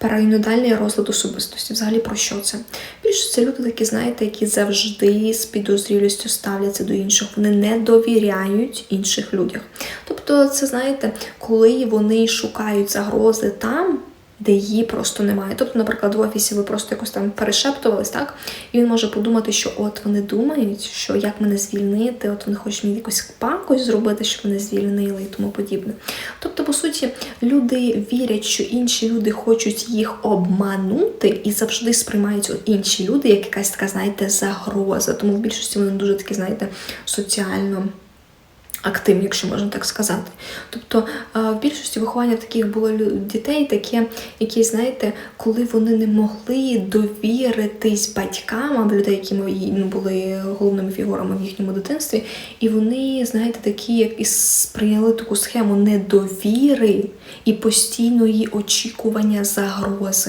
параноїдальний розлад особистості. Взагалі про що це? Більше це люди такі, знаєте, які завжди з підозрілістю ставляться до інших. Вони не довіряють інших людях. Тобто, це знаєте, коли вони шукають загрози там. Де її просто немає. Тобто, наприклад, в офісі ви просто якось там перешептувались, так? І він може подумати, що от вони думають, що як мене звільнити, от вони хочуть мені якусь пакость зробити, щоб мене звільнили і тому подібне. Тобто, по суті, люди вірять, що інші люди хочуть їх обманути і завжди сприймають інші люди як якась така, знаєте, загроза. Тому в більшості вони дуже такі, знаєте, соціально активні, якщо можна так сказати. Тобто е, в більшості виховання таких було дітей, таке, які, знаєте, коли вони не могли довіритись батькам або людей, які були головними фігурами в їхньому дитинстві, і вони, знаєте, такі, як і сприйняли таку схему недовіри і постійної очікування загрози.